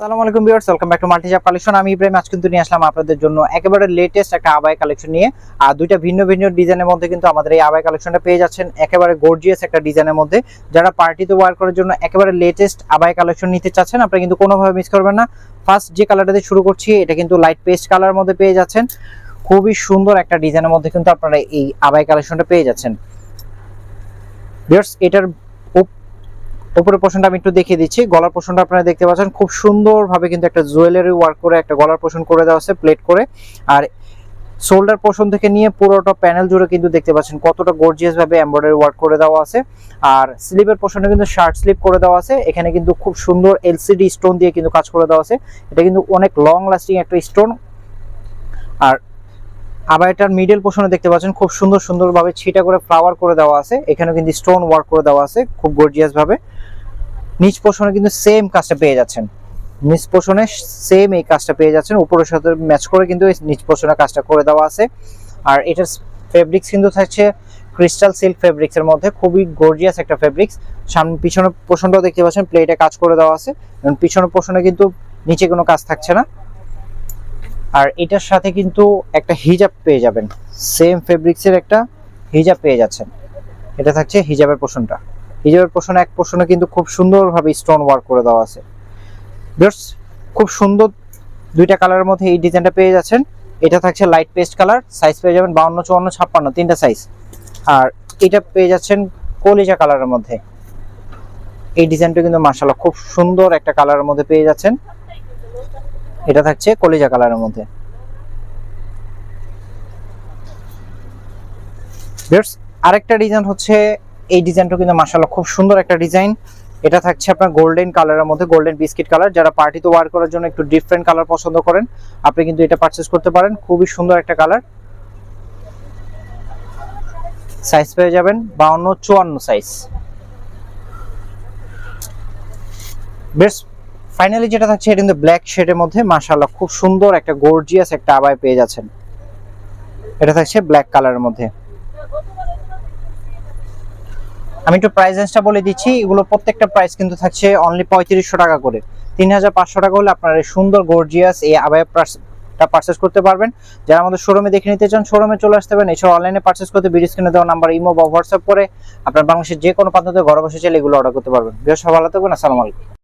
আসসালামু আলাইকুম viewers welcome back to মাল্টিজাপ কালেকশন আমি ইব্রাহিম, আজ কিন্তু নিয়ে আসলাম আপনাদের জন্য একেবারে লেটেস্ট একটা আবাই কালেকশন নিয়ে। আর দুইটা ভিন্ন ভিন্ন ডিজাইনের মধ্যে কিন্তু আমাদের এই আবাই কালেকশনটা পেয়ে যাচ্ছেন, একেবারে গর্জিয়াস একটা ডিজাইনের মধ্যে। যারা পার্টিতে ওয়ার করার জন্য একেবারে লেটেস্ট আবাই কালেকশন নিতে চাচ্ছেন, আপনারা কিন্তু কোনোভাবে মিস করবেন না। ফার্স্ট যে কালারটা দিয়ে শুরু করছি, এটা কিন্তু লাইট পেস্ট কালার মধ্যে পেয়ে যাচ্ছেন। খুবই সুন্দর একটা ডিজাইনের মধ্যে কিন্তু আপনারা এই আবাই কালেকশনটা পেয়ে যাচ্ছেন। এটার উপরের পোর্শনটা আমি একটু দেখিয়ে দিচ্ছি। গলার পোর্শনটা আপনারা দেখতে পাচ্ছেন। খুব সুন্দরভাবে কিন্তু একটা জুয়েলারি ওয়ার্ক করে, একটা গলার পোর্শন করে দেওয়া আছে প্লেট করে। আর শোল্ডার পোর্শন থেকে নিয়ে পুরোটা প্যানেল জুড়ে কিন্তু দেখতে পাচ্ছেন কতটা গর্জিয়াস ভাবে এমব্রয়ডারি ওয়ার্ক করে দেওয়া আছে। আর স্লিভের পোর্শনে কিন্তু শার্ট স্লিভ করে দেওয়া আছে। এখানে কিন্তু খুব সুন্দর এলসিডি স্টোন দিয়ে কিন্তু কাজ করে দেওয়া আছে। এটা কিন্তু অনেক লং লাস্টিং একটা স্টোন আর আবার এটার মিডল পোর্শনে দেখতে পাচ্ছেন খুব সুন্দর সুন্দরভাবে ছিটা করে ফ্লাওয়ার করে দেওয়া আছে। এখানে কিন্তু স্টোন ওয়ার্ক করে দেওয়া আছে খুব গর্জিয়াস ভাবে নিচ পোর্শনে কিন্তু সেম কাজটা পেয়ে যাচ্ছেন। নিচ পোর্শনে সেম এই কাজটা পেয়ে যাচ্ছেন। উপরের সাথে ম্যাচ করে কিন্তু এই নিচ পোর্শনে কাজটা করে দেওয়া আছে। আর এটার ফেব্রিক্স কিন্তু থাকছে ক্রিস্টাল সিল্ক ফেব্রিক্স এর মধ্যে। খুবই গর্জিয়াস একটা ফেব্রিক্স সামনে পিছনের পোষণটাও দেখতে পাচ্ছেন প্লেটে কাজ করে দেওয়া আছে। এবং পিছনের পোর্শনে কিন্তু নিচে কোনো কাজ থাকছে না। আর এটার সাথে কিন্তু একটা হিজাব পেয়ে যাবেন। সেম ফেব্রিক্সের একটা হিজাব পেয়ে যাচ্ছেন। এটা থাকছে হিজাবের পোর্শনটা হিজাবের পোর্শন, এক পোর্শনে কিন্তু খুব সুন্দরভাবে স্টোন ওয়ার্ক করে দেওয়া আছে। ভিউয়ার্স খুব সুন্দর দুইটা কালারের মধ্যে এই ডিজাইনটা পেয়ে যাচ্ছেন। এটা থাকছে লাইট পেস্ট কালার সাইজ পেয়ে যাবেন বাউন্ন, চুয়ান্ন, ছাপ্পান্ন, তিনটা সাইজ আর এটা পেয়ে যাচ্ছেন কলিজা কালারের মধ্যে। এই ডিজাইনটা কিন্তু মার্শাল্লাহ খুব সুন্দর একটা কালারের মধ্যে পেয়ে যাচ্ছেন। এটা থাকছে কলিজা কালারের মধ্যে। আরেকটা ডিজাইন হচ্ছে এই ডিজাইনটা কিন্তু মাশাআল্লাহ খুব সুন্দর একটা ডিজাইন। এটা থাকছে আপনার গোল্ডেন কালারের মধ্যে গোল্ডেন বিস্কিট কালার যারা পার্টিতে ওয়ার করার জন্য একটু ডিফারেন্ট কালার পছন্দ করেন, আপনি কিন্তু এটা পারচেজ করতে পারেন। খুবই সুন্দর একটা কালার সাইজ পেয়ে যাবেন বাউন্ন, চুয়ান্ন সাইজ বেশ ফাইনালি যেটা থাকছে, এটা কিন্তু ব্ল্যাক শেডের মধ্যে মাশাআল্লাহ খুব সুন্দর একটা গর্জিয়াস একটা আবায় পেয়ে যাচ্ছেন। এটা থাকছে ব্ল্যাক কালারের মধ্যে। আমি একটু প্রাইস রেঞ্জটা বলে দিচ্ছি। এগুলো প্রত্যেকটা প্রাইস কিন্তু থাকছে অনলি পঁয়ত্রিশশো টাকা করে। তিন হাজার পাঁচশো টাকা হলে আপনার সুন্দর গর্জিয়াস এই আবায় টা পারচেস করতে পারবেন। যারা আমাদের শোরুমে দেখে নিতে চান শোরুমে চলে আসতে পারেন। এছাড়া অনলাইনে পার্চেস করতে ভিডিও স্ক্রিনে দেওয়া নাম্বার ইমো বা হোয়াটসঅ্যাপ করে আপনার বাংলাদেশের যে কোনো প্রান্ততে ঘরে বসে চাইলে এগুলো অর্ডার করতে পারবেন। বেশ ভালো থাকবেন। আসসালামু আলাইকুম।